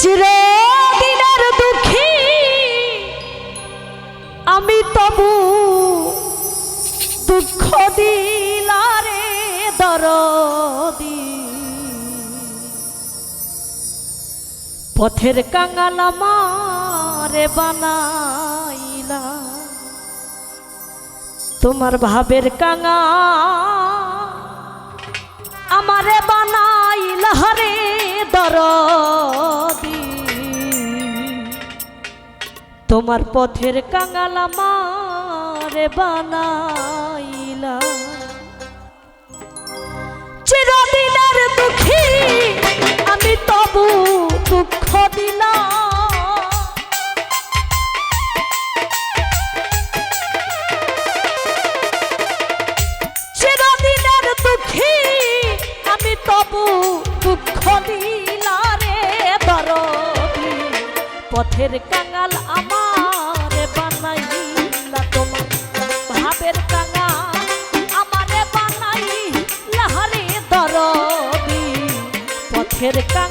চিরদিনের দুঃখী। আমি তবু দুঃখ দিলারে দরদি। পথের কাঙাল মারে বানাইলা। তোমার ভাবের কাঙা আমারে বানাইলা হরে দরদ। তোমার পথের কাঙাল মারে বানাইলা। চিরদিনের দুঃখী আমি তবু দুঃখ দিলাম। তবু দুঃখ পথের কাঙাল আমার The. tan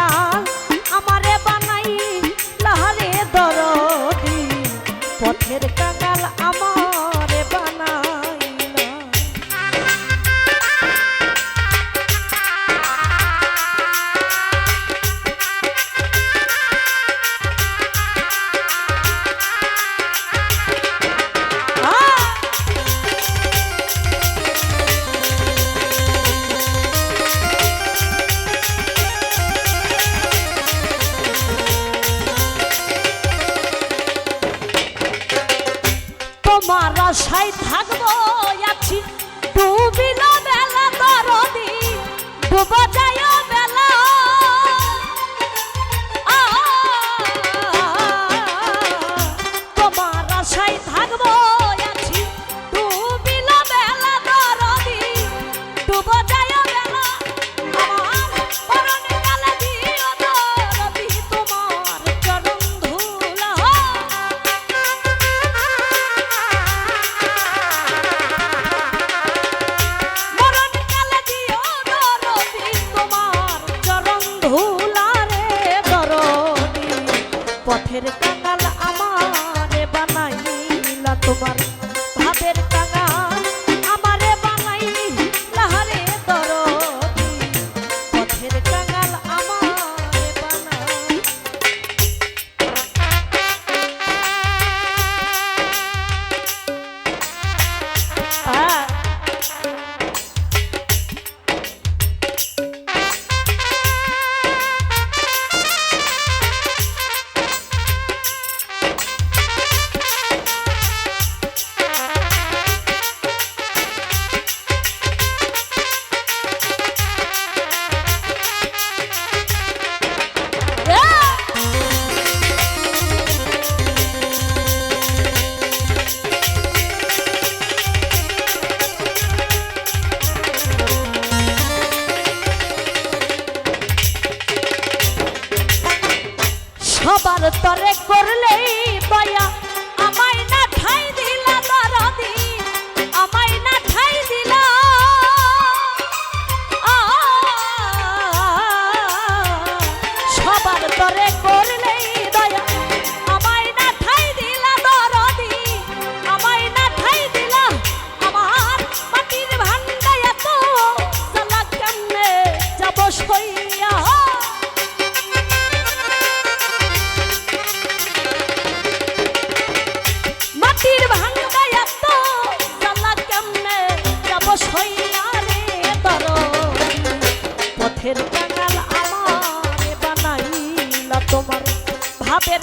रा তুমি না পথের কাঙাল আমার বানাইলা তোমার পার তরে করলেই পায়া। চোখের কাঙাল আমার বানাইলা তোমার ভাবের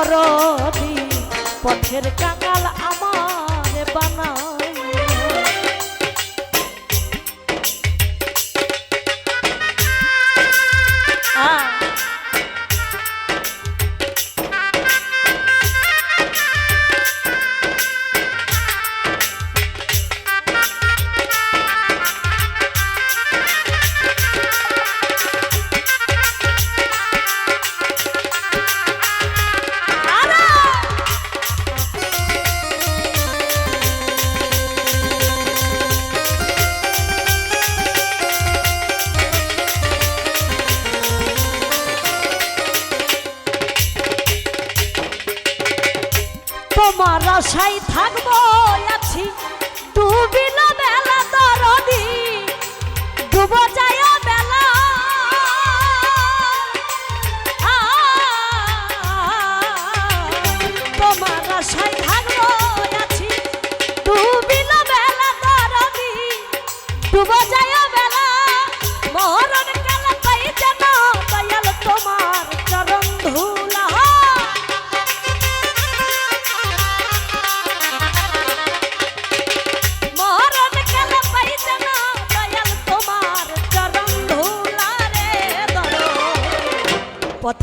দরদি পথের কাঙাল আমার বানা বসাই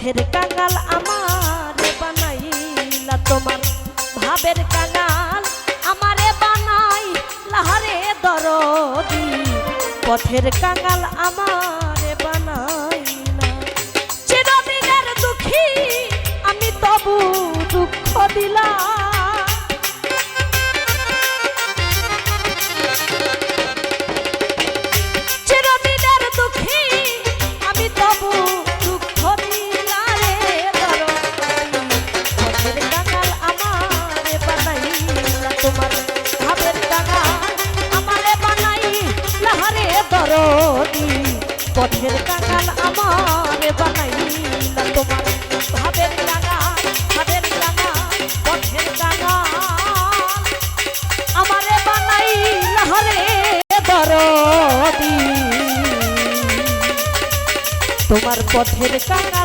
দেহের কাঙাল আমার বানাইলা তোমার। ভাবের কাঙাল আমার বানাই লাহারে দরদি। পথের কাঙাল আমারে বানাইলা। চিরদিনের দুঃখী আমি তবু দুঃখ দিলাম। পথের কাঙাল আমার বানাইলা তোমার। ভাবের কাঙা ভাবের কাঙা পথের কাঙা আমারে বানাইলা হরে দরদি তোমার পথের কাঙাল